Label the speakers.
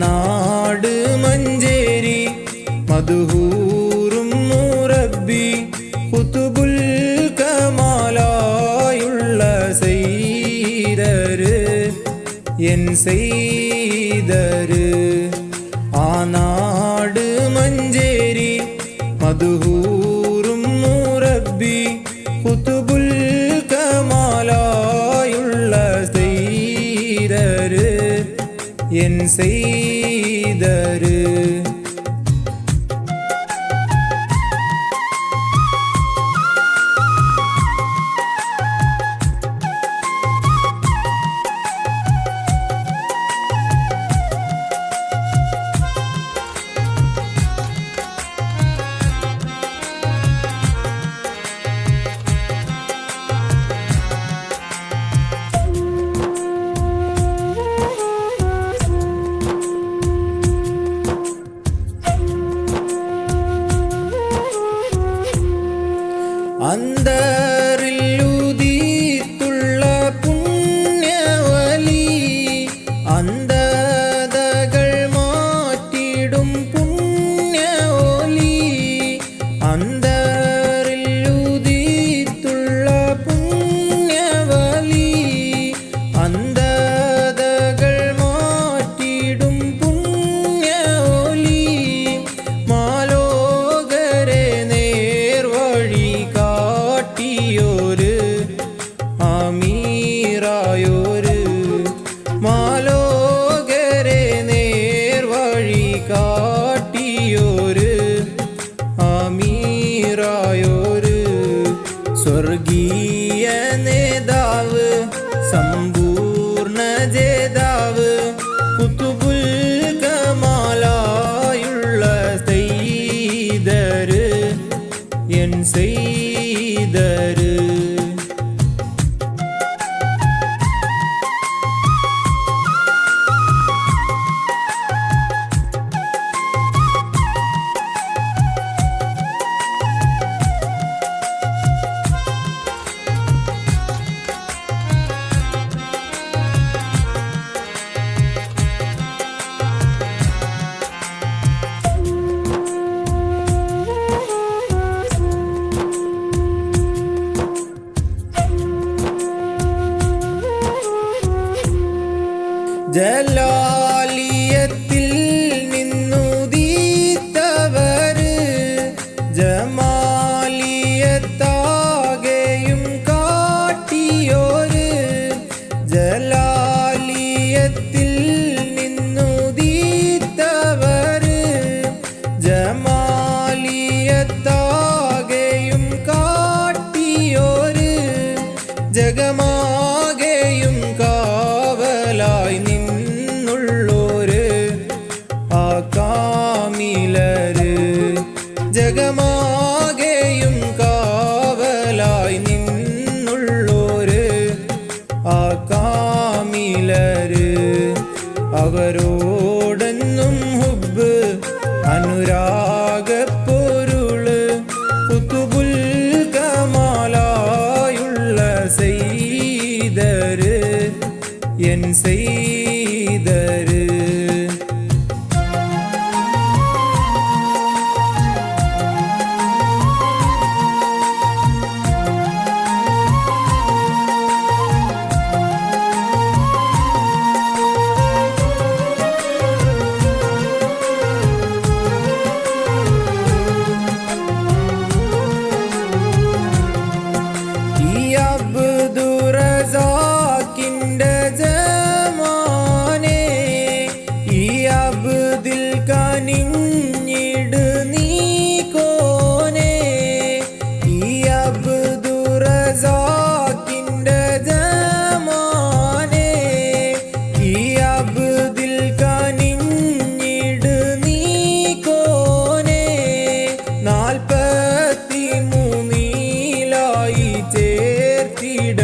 Speaker 1: നാട് മഞ്ചേരി മധുഹൂറും മുറബി കുത്തുബുൽ കമാലായുള്ള സെയ്തര് എൻ സെയ്തര് ആ നാട് മഞ്ചേരി മധുഹൂറും செய்தரு. You. ജലാലിയത്തിൽ നിന്നുദീത്തവര് ജമാലിയത്താകെയും അവരോടെന്നും ഹുബ് അനുരാഗപ്പൊരുൾ കുത്തുബുൽ കമാലായുള്ള സെയ്തര് എൻ സെയ്തര് കനിഞ്ഞിടു നീ കോനെ ഈ അബ്ദുറസാക്കിന്റെ ജമാനെ ഈ അബ്ദിൽ കനിഞ്ഞിടു നീ കോനെ നാൽപ്പത്തി മൂന്നിലായി ചേർത്തിട